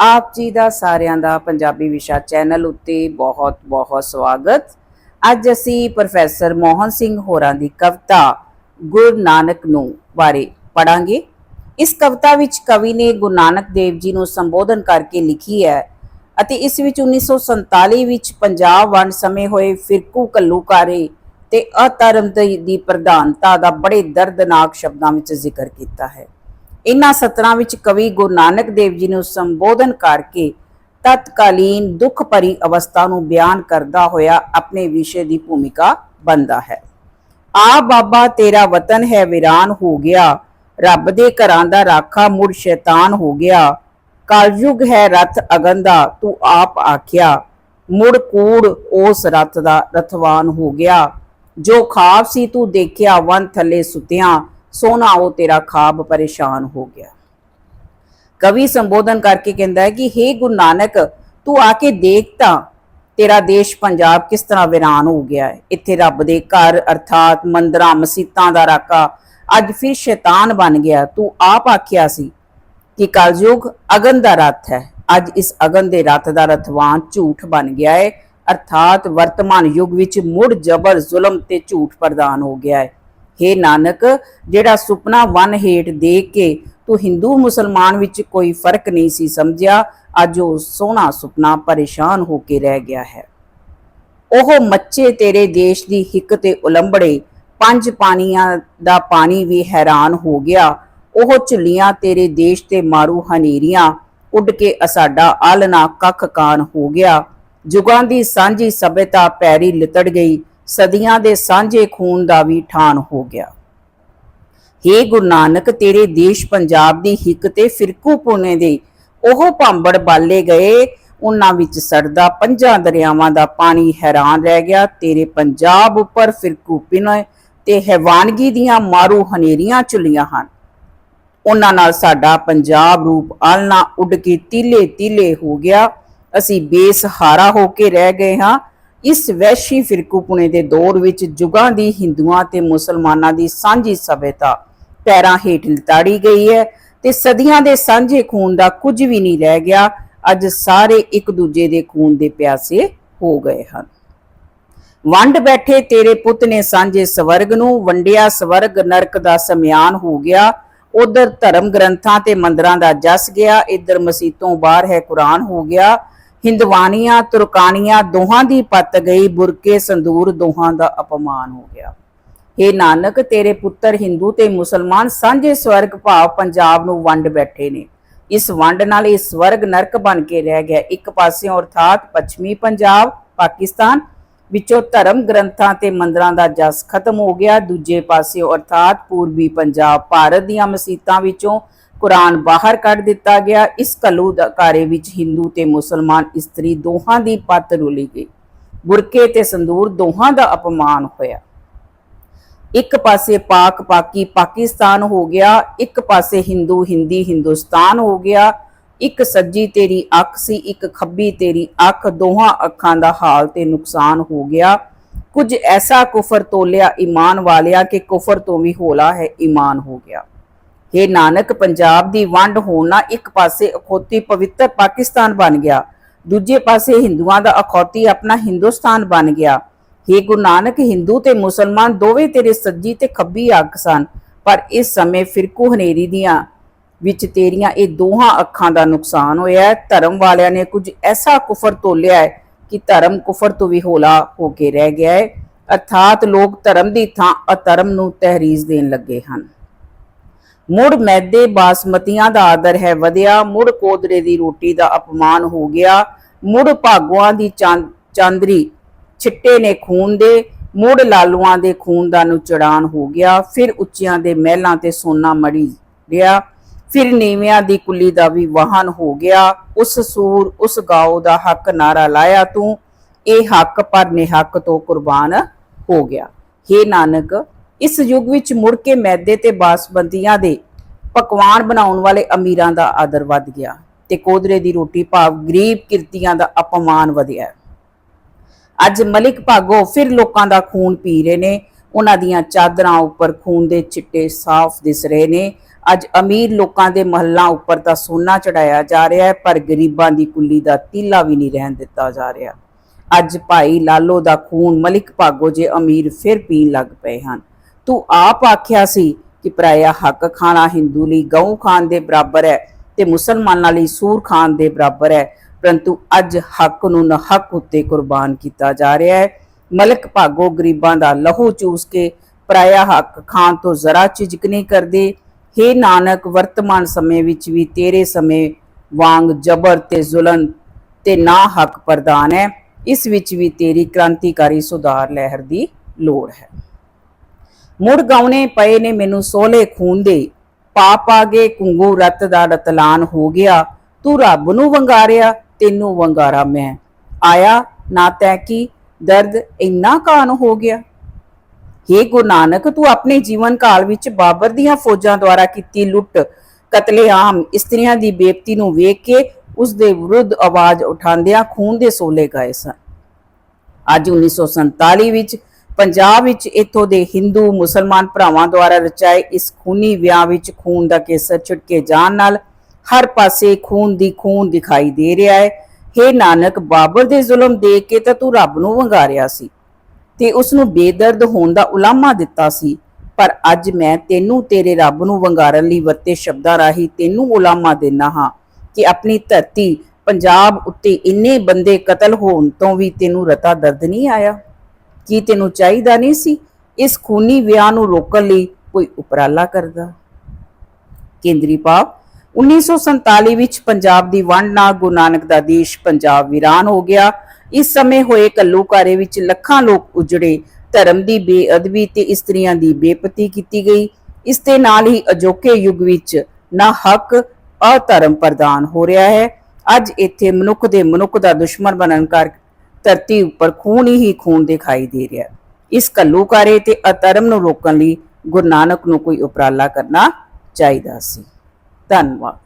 ਆਪ ਜੀ ਦਾ ਸਾਰਿਆਂ ਦਾ ਪੰਜਾਬੀ ਵਿਸ਼ਾ ਚੈਨਲ ਉੱਤੇ ਬਹੁਤ-ਬਹੁਤ ਸਵਾਗਤ। ਅੱਜ ਅਸੀਂ ਪ੍ਰੋਫੈਸਰ ਮੋਹਨ ਸਿੰਘ ਹੋਰਾਂ ਦੀ ਕਵਿਤਾ ਗੁਰੂ ਨਾਨਕ ਨੂੰ ਬਾਰੇ ਪੜਾਂਗੇ ਇਸ ਕਵਿਤਾ ਵਿੱਚ ਕਵੀ ਨੇ ਗੁਰੂ ਨਾਨਕ ਦੇਵ ਜੀ ਨੂੰ ਸੰਬੋਧਨ ਕਰਕੇ ਲਿਖੀ ਹੈ ਅਤੇ ਇਸ ਵਿੱਚ 1947 ਵਿੱਚ ਪੰਜਾਬ ਵੰਡ ਸਮੇਂ ਹੋਏ ਫਿਰਕੂ ਕੱਲੂਕਾਰੇ ਤੇ ਅਧਰਮ ਦੀ ਦੀ ਪ੍ਰਧਾਨਤਾ ਦਾ ਬੜੇ ਦਰਦਨਾਕ ਸ਼ਬਦਾਂ ਵਿੱਚ ਜ਼ਿਕਰ ਕੀਤਾ ਹੈ। ਇਨ੍ਹਾਂ ਸਤਰਾਂ ਵਿੱਚ ਕਵੀ ਗੁਰੂ ਨਾਨਕ ਦੇਵ ਜੀ ਨੂੰ ਸੰਬੋਧਨ ਕਰਕੇ ਤਤਕਾਲੀਨ ਦੁੱਖ ਭਰੀ ਅਵਸਥਾ ਨੂੰ ਬਿਆਨ ਕਰਦਾ ਹੋਇਆ ਆਪਣੇ ਵਿਸ਼ੇ ਦੀ ਭੂਮਿਕਾ ਬੰਦਾ ਹੈ। ਆ ਬਾਬਾ, ਤੇਰਾ ਵਤਨ ਹੈ ਵੀਰਾਨ ਹੋ ਗਿਆ। ਰੱਬ ਦੇ ਘਰਾਂ ਦਾ ਰਾਖਾ ਮੁੜ ਸ਼ੈਤਾਨ ਹੋ ਗਿਆ। ਕਲਯੁਗ ਹੈ ਰਥ ਅਗਨ ਦਾ ਤੂੰ ਆਪ ਆਖਿਆ। ਮੁੜ ਕੂੜ ਉਸ ਰਥ ਦਾ ਰਥਵਾਨ ਹੋ ਗਿਆ। ਜੋ ਖਾਬ ਸੀ ਤੂੰ ਦੇਖਿਆ, ਵਨ ਥੱਲੇ ਸੁਤਿਆਂ। ਸੋਨਾ, ਉਹ ਤੇਰਾ ਖਾਬ ਪਰੇਸ਼ਾਨ ਹੋ ਗਿਆ। ਕਵੀ ਸੰਬੋਧਨ ਕਰਕੇ ਕਹਿੰਦਾ ਹੈ ਕਿ हे ਗੁਰੂ ਨਾਨਕ, ਤੂੰ ਆ ਕੇ ਦੇਖ ਤਾਂ, ਤੇਰਾ ਦੇਸ਼ ਪੰਜਾਬ ਕਿਸ ਤਰ੍ਹਾਂ ਵੀਰਾਨ ਹੋ ਗਿਆ ਹੈ? ਇੱਥੇ ਰੱਬ ਦੇ ਘਰ, ਅਰਥਾਤ ਮੰਦਰਾਂ, ਮਸੀਤਾਂ ਦਾ ਰਾਕਾ, ਅੱਜ ਫਿਰ ਸ਼ੈਤਾਨ ਬਣ ਗਿਆ। ਤੂੰ ਆਪ ਆਖਿਆ ਸੀ ਕਿ ਕਲਯੁਗ ਅਗਨ ਦਾ ਰਥ ਹੈ। ਅੱਜ ਇਸ ਅਗਨ ਦੇ ਰਥ ਦਾ ਰਥਵਾਨ ਝੂਠ ਬਣ ਗਿਆ ਹੈ। ਅਰਥਾਤ ਵਰਤਮਾਨ ਯੁੱਗ ਵਿੱਚ ਮੁੜ ਜ਼ਬਰ, ਜ਼ੁਲਮ ਤੇ ਝੂਠ ਪ੍ਰਦਾਨ ਹੋ ਗਿਆ ਹੈ। हे ਨਾਨਕ, ਜਿਹੜਾ ਸੁਪਨਾ ਵਨ ਹੇਠ ਦੇਖ ਕੇ ਤੂੰ ਹਿੰਦੂ ਮੁਸਲਮਾਨ ਵਿੱਚ ਕੋਈ ਫ਼ਰਕ ਨਹੀਂ ਸੀ ਸਮਝਿਆ, ਅੱਜ ਉਹ ਸੋਹਣਾ ਸੁਪਨਾ ਪਰੇਸ਼ਾਨ ਹੋ ਕੇ ਰਹਿ ਗਿਆ ਹੈ। ਉਹ ਮੱਚੇ ਤੇਰੇ ਦੇਸ਼ ਦੀ ਹਿੱਕ ਤੇ ਉਲੰਬੜੇ, ਪੰਜ ਪਾਣੀਆਂ ਦਾ ਪਾਣੀ ਵੀ ਹੈਰਾਨ ਹੋ ਗਿਆ। ਉਹ ਝੁੱਲੀਆਂ ਤੇਰੇ ਦੇਸ਼ ਤੇ ਮਾਰੂ ਹਨੇਰੀਆਂ, ਉੱਡ ਕੇ ਅਸਾਡਾ ਆਲਨਾ ਕੱਖ ਕਾਨ ਹੋ ਗਿਆ। ਜੁਗਾਂ ਦੀ ਸਾਂਝੀ ਸਭਿਅਤਾ ਪੈਰੀ ਲਿਤੜ ਗਈ ਸਦੀਆਂ ਦੇ ਸਾਂਝੇ ਖੂਨ ਦਾ ਵੀ ਠਾਣ ਹੋ ਗਿਆ। ਹੇ ਗੁਰੂ ਨਾਨਕ, ਤੇਰੇ ਦੇਸ਼ ਪੰਜਾਬ ਦੀ ਹਿੱਕ ਤੇ ਫਿਰਕੂ ਪੁਨੇ ਦੇ ਉਹ ਭਾਂਬੜ ਬਾਲੇ ਗਏ। ਉਹਨਾਂ ਵਿੱਚ ਸੜਦਾ ਪੰਜਾਂ ਦਰਿਆਵਾਂ ਦਾ ਪਾਣੀ ਹੈਰਾਨ ਰਹਿ ਗਿਆ। ਤੇਰੇ ਪੰਜਾਬ ਉੱਪਰ ਫਿਰਕੂ ਪਿਨੇ ਤੇ ਹੈਵਾਨਗੀ ਦੀਆਂ ਮਾਰੂ ਹਨੇਰੀਆਂ ਚੁੱਲੀਆਂ ਹਨ। ਉਹਨਾਂ ਨਾਲ ਸਾਡਾ ਪੰਜਾਬ ਰੂਪ ਆਲਣਾ ਉੱਡ ਕੇ ਤੀਲੇ ਤੀਲੇ ਹੋ ਗਿਆ। ਅਸੀਂ ਬੇਸਹਾਰਾ ਹੋ ਕੇ ਰਹਿ ਗਏ ਹਾਂ। ਇਸ ਵੈਸ਼ੀ ਫਿਰਕੂਪੁਣੇ ਦੇ ਦੌਰ ਵਿੱਚ ਜੁਗਾਂ ਦੀ ਹਿੰਦੂਆਂ ਤੇ ਮੁਸਲਮਾਨਾਂ ਦੀ ਸਾਂਝੀ ਸਭਿਅਤਾ ਪੈਰਾਂ ਹੇਠ ਲਿਤਾੜੀ ਗਈ ਹੈ ਤੇ ਸਦੀਆਂ ਦੇ ਸਾਂਝੇ ਖੂਨ ਦਾ ਕੁਝ ਵੀ ਨਹੀਂ ਰਹਿ ਗਿਆ, ਅੱਜ ਸਾਰੇ ਇੱਕ ਦੂਜੇ ਦੇ ਖੂਨ ਦੇ ਪਿਆਸੇ ਹੋ ਗਏ ਹਨ। ਵੰਡ ਬੈਠੇ ਤੇਰੇ ਪੁੱਤ ਨੇ ਸਾਂਝੇ ਸਵਰਗ ਨੂੰ, ਵੰਡਿਆ ਸਵਰਗ ਨਰਕ ਦਾ ਸਮਿਆਨ ਹੋ ਗਿਆ। ਉਧਰ ਧਰਮ ਗ੍ਰੰਥਾਂ ਤੇ ਮੰਦਰਾਂ ਦਾ ਜਸ ਗਿਆ, ਇੱਧਰ ਮਸੀਤੋਂ ਬਾਹਰ ਹੈ ਕੁਰਾਨ ਹੋ ਗਿਆ। ਹਿੰਦਵਾਨੀਆਂ, ਤੁਰਕਾਨੀਆਂ ਦੋਹਾਂ ਦੀ ਪੱਤ ਗਈ, ਬੁਰਕੇ ਸੰਦੂਰ ਦੋਹਾਂ ਦਾ ਅਪਮਾਨ ਹੋ ਗਿਆ। हे ਨਾਨਕ, ਤੇਰੇ ਪੁੱਤਰ ਹਿੰਦੂ ਤੇ ਮੁਸਲਮਾਨ ਸਾਂਝੇ ਸਵਰਗ ਭਾਵ ਪੰਜਾਬ ਨੂੰ ਵੰਡ ਬੈਠੇ ਨੇ। ਇਸ ਵੰਡ ਨਾਲ ਇਹ ਸਵਰਗ ਨਰਕ ਬਣ ਕੇ ਰਹਿ ਗਿਆ। ਇੱਕ ਪਾਸਿਓਂ ਅਰਥਾਤ ਪੱਛਮੀ ਪੰਜਾਬ, ਪਾਕਿਸਤਾਨ, ਵਿੱਚੋਂ ਧਰਮ ਗ੍ਰੰਥਾਂ ਤੇ ਮੰਦਰਾਂ ਦਾ ਜਸ ਖਤਮ ਹੋ ਗਿਆ। ਦੂਜੇ ਪਾਸੇ ਅਰਥਾਤ ਪੂਰਬੀ ਪੰਜਾਬ, ਭਾਰਤ ਦੀਆਂ ਮਸੀਤਾਂ ਵਿੱਚੋਂ ਕੁਰਾਨ ਬਾਹਰ ਕੱਢ ਦਿੱਤਾ ਗਿਆ। ਇਸ ਕਲੂ ਵਿੱਚ ਹਿੰਦੂ ਤੇ ਮੁਸਲਮਾਨ ਇਸਤਰੀ ਦੋਹਾਂ ਦੀ ਪੱਤ ਰੁਲੀ ਗਈ। ਬੁਰਕੇ ਤੇ ਸੰਦੂਰ ਦੋਹਾਂ ਦਾ ਅਪਮਾਨ ਹੋਇਆ। ਇੱਕ ਪਾਸੇ ਪਾਕ ਪਾਕੀ ਪਾਕਿਸਤਾਨ ਹੋ ਗਿਆ, ਇੱਕ ਪਾਸੇ ਹਿੰਦੂ ਹਿੰਦੀ ਹਿੰਦੁਸਤਾਨ ਹੋ ਗਿਆ। ਇੱਕ ਸੱਜੀ ਤੇਰੀ ਅੱਖ ਸੀ, ਇੱਕ ਖੱਬੀ ਤੇਰੀ ਅੱਖ। ਦੋਹਾਂ ਅੱਖਾਂ ਦਾ ਹਾਲ ਤੇ ਨੁਕਸਾਨ ਹੋ ਗਿਆ। ਕੁਝ ਐਸਾ ਕੁਫਰ ਤੋਲਿਆ ਈਮਾਨ ਵਾਲਿਆ ਕਿ ਕੁਫਰ ਤੋਂ ਵੀ ਹੋਲਾ ਹੈ ਈਮਾਨ ਹੋ ਗਿਆ। ਹੇ ਨਾਨਕ, ਪੰਜਾਬ ਦੀ ਵੰਡ ਹੋਣ ਨਾਲ ਇੱਕ ਪਾਸੇ ਅਖੌਤੀ ਪਵਿੱਤਰ ਪਾਕਿਸਤਾਨ ਬਣ ਗਿਆ, ਦੂਜੇ ਪਾਸੇ ਹਿੰਦੂਆਂ ਦਾ ਅਖੌਤੀ ਆਪਣਾ ਹਿੰਦੁਸਤਾਨ ਬਣ ਗਿਆ। ਹੇ ਗੁਰੂ ਨਾਨਕ, ਹਿੰਦੂ ਤੇ ਮੁਸਲਮਾਨ ਦੋਵੇਂ ਤੇਰੇ ਸੱਜੀ ਤੇ ਖੱਬੀ ਅੱਖ ਸਨ, ਪਰ ਇਸ ਸਮੇਂ ਫਿਰਕੂ ਹਨੇਰੀ ਦੀਆਂ ਵਿੱਚ ਤੇਰੀਆਂ ਇਹ ਦੋਹਾਂ ਅੱਖਾਂ ਦਾ ਨੁਕਸਾਨ ਹੋਇਆ ਹੈ। ਧਰਮ ਵਾਲਿਆਂ ਨੇ ਕੁਝ ਐਸਾ ਕੁਫਰ ਤੋਲਿਆ ਹੈ ਕਿ ਧਰਮ ਕੁਫਰ ਤੋਂ ਵੀ ਹੋਲਾ ਹੋ ਕੇ ਰਹਿ ਗਿਆ ਹੈ। ਅਰਥਾਤ ਲੋਕ ਧਰਮ ਦੀ ਥਾਂ ਅਧਰਮ ਨੂੰ ਤਹਿਰੀਜ਼ ਦੇਣ ਲੱਗੇ ਹਨ। ਮੁੜ ਮੈਦੇ ਬਾਸਮਤੀਆਂ ਦਾ ਆਦਰ ਹੈ ਵਧਿਆ, ਮੁੜ ਕੋਦਰੇ ਦੀ ਰੋਟੀ ਦਾ ਅਪਮਾਨ ਹੋ ਗਿਆ, ਮੁੜ ਭਾਗਵਾਂ ਦੀ ਚਾਂਦਰੀ ਛਿੱਟੇ ਨੇ ਖੂਨ ਦੇ, ਮੁੜ ਲਾਲੂਆਂ ਦੇ ਖੂਨ ਦਾ ਨੁਚੜਾਨ ਹੋ ਗਿਆ, ਫਿਰ ਉੱਚਿਆਂ ਦੇ ਮਹਿਲਾਂ ਤੇ ਸੋਨਾ ਮੜੀ ਗਿਆ ਫਿਰ ਨੀਵਿਆਂ ਦੀ ਕੁੱਲੀ ਦਾ ਵੀ ਵਾਹਨ ਹੋ ਗਿਆ, ਉਸ ਸੂਰ, ਉਸ ਗਾਉ ਦਾ ਹੱਕ ਨਾਰਾ ਲਾਇਆ ਤੂੰ, ਇਹ ਹੱਕ ਪਰ ਨਿਹੱਕ ਤੋਂ ਕੁਰਬਾਨ ਹੋ ਗਿਆ। हे ਨਾਨਕ ਇਸ ਯੁੱਗ ਵਿੱਚ ਮੁੜ ਕੇ ਮੈਦੇ ਤੇ ਬਾਸਬੰਦੀਆਂ ਦੇ ਪਕਵਾਨ ਬਣਾਉਣ ਵਾਲੇ ਅਮੀਰਾਂ ਦਾ ਆਦਰ ਵੱਧ ਗਿਆ ਤੇ ਕੋਦਰੇ ਦੀ ਰੋਟੀ ਭਾਵ ਗਰੀਬ ਕਿਰਤੀਆਂ ਦਾ ਅਪਮਾਨ ਵਧਿਆ। ਅੱਜ ਮਲਿਕ ਭਾਗੋ ਫਿਰ ਲੋਕਾਂ ਦਾ ਖੂਨ ਪੀ ਰਹੇ ਨੇ, ਉਹਨਾਂ ਦੀਆਂ ਚਾਦਰਾਂ ਉੱਪਰ ਖੂਨ ਦੇ ਚਿੱਟੇ ਸਾਫ਼ ਦਿਸ ਰਹੇ ਨੇ। ਅੱਜ ਅਮੀਰ ਲੋਕਾਂ ਦੇ ਮਹੱਲਾਂ ਉੱਪਰ ਤਾਂ ਸੋਨਾ ਚੜਾਇਆ ਜਾ ਰਿਹਾ ਹੈ, ਪਰ ਗਰੀਬਾਂ ਦੀ ਕੁੱਲੀ ਦਾ ਤੀਲਾ ਵੀ ਨਹੀਂ ਰਹਿਣ ਦਿੱਤਾ ਜਾ ਰਿਹਾ। ਅੱਜ ਭਾਈ ਲਾਲੋ ਦਾ ਖੂਨ ਮਲਿਕ ਭਾਗੋ ਜੇ ਅਮੀਰ ਫਿਰ ਪੀਣ ਲੱਗ ਪਏ ਹਨ। ਤੂੰ ਆਪ ਆਖਿਆ ਸੀ ਕਿ ਪਰਾਇਆ ਹੱਕ ਖਾਣਾ ਹਿੰਦੂ ਲਈ ਗਊ ਖਾਣ ਦੇ ਬਰਾਬਰ ਹੈ ਤੇ ਮੁਸਲਮਾਨਾਂ ਲਈ ਸੂਰ ਖਾਣ ਦੇ ਬਰਾਬਰ ਹੈ, ਪਰੰਤੂ ਅੱਜ ਹੱਕ ਨੂੰ ਨਹੱਕ ਉੱਤੇ ਕੁਰਬਾਨ ਕੀਤਾ ਜਾ ਰਿਹਾ ਹੈ। ਮਲਕ ਭਾਗੋ ਗਰੀਬਾਂ ਦਾ ਲਹੂ ਚੂਸ ਕੇ ਪਰਾਇਆ ਹੱਕ ਖਾਣ ਤੋਂ ਜ਼ਰਾ ਝਿਜਕ ਨਹੀਂ ਕਰਦੇ। ਹੇ ਨਾਨਕ, ਵਰਤਮਾਨ ਸਮੇਂ ਵਿੱਚ ਵੀ ਤੇਰੇ ਸਮੇਂ ਵਾਂਗ ਜਬਰ ਤੇ ਜ਼ੁਲਮ ਤੇ ਨਾ ਹੱਕ ਪ੍ਰਦਾਨ ਹੈ। ਇਸ ਵਿੱਚ ਵੀ ਤੇਰੀ ਕ੍ਰਾਂਤੀਕਾਰੀ ਸੁਧਾਰ ਲਹਿਰ ਦੀ ਲੋੜ ਹੈ। ਮੁੜ ਗਾਉਣੇ ਪਏ ਨੇ ਮੈਨੂੰ ਸੋਲੇ ਖੂਨ ਦੇ। ਪਾਪ ਆਗੇ ਕੁੰਗੂ ਰਤ ਦਾ ਰਤਲਾਨ ਹੋ ਗਿਆ। ਤੂੰ ਰੱਬ ਨੂੰ ਵੰਗਾਰਿਆ, ਤੈਨੂੰ ਵੰਗਾਰਾ ਮੈਂ। ਆਇਆ, ਨਾ ਤੈ ਕੀ, ਦਰਦ ਇੰਨਾ ਕਾਨ ਹੋ ਗਿਆ। ਹੇ ਗੁਰੂ ਨਾਨਕ, ਤੂੰ ਆਪਣੇ ਜੀਵਨ ਕਾਲ ਵਿੱਚ ਬਾਬਰ ਦੀਆਂ ਫੌਜਾਂ ਦੁਆਰਾ ਕੀਤੀ ਲੁੱਟ, ਕਤਲੇਆਮ, ਇਸਤਰੀਆਂ ਦੀ ਬੇਪਤੀ ਨੂੰ ਵੇਖ ਕੇ ਉਸ ਦੇ ਵਿਰੁੱਧ ਆਵਾਜ਼ ਉਠਾਉਂਦਿਆਂ ਖੂਨ ਦੇ ਸੋਲੇ ਗਏ ਸਨ। ਅੱਜ 1947 ਵਿੱਚ ਪੰਜਾਬ ਵਿੱਚ ਇੱਥੋਂ ਦੇ ਹਿੰਦੂ ਮੁਸਲਮਾਨ ਭਰਾਵਾਂ ਦੁਆਰਾ ਰਚਾਏ ਇਸ ਖੂਨੀ ਵਿਆਹ ਵਿੱਚ ਖੂਨ ਦਾ ਕੇਸਰ ਛਿੜਕੇ ਜਾਣ ਨਾਲ ਹਰ ਪਾਸੇ ਖੂਨ ਦੀ ਖੂਨ ਦਿਖਾਈ ਦੇ ਰਿਹਾ ਹੈ। ਹੇ ਨਾਨਕ, ਬਾਬਰ ਦੇ ਜ਼ੁਲਮ ਦੇਖ ਕੇ ਤਾਂ ਤੂੰ ਰੱਬ ਨੂੰ ਵੰਗਾਰਿਆ ਸੀ ਤੇ ਉਸ ਨੂੰ ਬੇਦਰਦ ਹੋਣ ਦਾ ਉਲਾਮਾ ਦਿੱਤਾ ਸੀ। ਪਰ ਅੱਜ ਮੈਂ ਤੈਨੂੰ ਤੇਰੇ ਰੱਬ ਨੂੰ ਵੰਗਾਰਨ ਲਈ ਵਰਤੇ ਸ਼ਬਦਾਂ ਰਾਹੀਂ ਤੈਨੂੰ ਉਲਾਮਾ ਦੇਣਾ ਹਾਂ ਕਿ ਆਪਣੀ ਧਰਤੀ ਪੰਜਾਬ ਉੱਤੇ ਇੰਨੇ ਬੰਦੇ ਕਤਲ ਹੋਣ ਤੋਂ ਵੀ ਤੈਨੂੰ ਰਤਾ ਦਰਦ ਨਹੀਂ ਆਇਆ। ਕੀ ਤੈਨੂੰ ਚਾਹੀਦਾ ਨਹੀਂ ਸੀ? ਇਸ ਖੂਨੀ ਵਿਆਹ ਨੂੰ ਰੋਕਣ ਲਈ ਕੋਈ ਉਪਰਾਲਾ ਕਰਦਾ। ਕੇਂਦਰੀ ਭਾਵ 1947 ਵਿੱਚ ਪੰਜਾਬ ਦੀ ਵੰਡ ਨਾਲ ਗੁਰੂ ਨਾਨਕ ਦਾ ਦੇਸ਼ ਪੰਜਾਬ ਵੀਰਾਨ ਹੋ ਗਿਆ। ਇਸ ਸਮੇਂ ਹੋਏ ਕੱਲੂਕਾਰੇ ਵਿੱਚ ਲੱਖਾਂ ਲੋਕ ਉਜੜੇ, ਧਰਮ ਦੀ ਬੇਅਦਬੀ ਤੇ ਇਸਤਰੀਆਂ ਦੀ ਬੇਪਤੀ ਕੀਤੀ ਗਈ। ਇਸ ਦੇ ਨਾਲ ਹੀ ਅਜੋਕੇ ਯੁੱਗ ਵਿੱਚ ਨਾ ਹੱਕ, ਅਧਰਮ ਪ੍ਰਦਾਨ ਹੋ ਰਿਹਾ ਹੈ। ਅੱਜ ਇੱਥੇ ਮਨੁੱਖ ਦੇ ਮਨੁੱਖ ਦਾ ਦੁਸ਼ਮਣ ਬਣਨ ਕਰ ਧਰਤੀ ਉੱਪਰ ਖੂਨ ਹੀ ਖੂਨ ਦਿਖਾਈ ਦੇ ਰਿਹਾ ਇਸ ਕੱਲੂਕਾਰੇ ਤੇ ਅਧਰਮ ਨੂੰ ਰੋਕਣ ਲਈ ਗੁਰੂ ਨਾਨਕ ਨੂੰ ਕੋਈ ਉਪਰਾਲਾ ਕਰਨਾ ਚਾਹੀਦਾ ਸੀ। ਧੰਨਵਾਦ।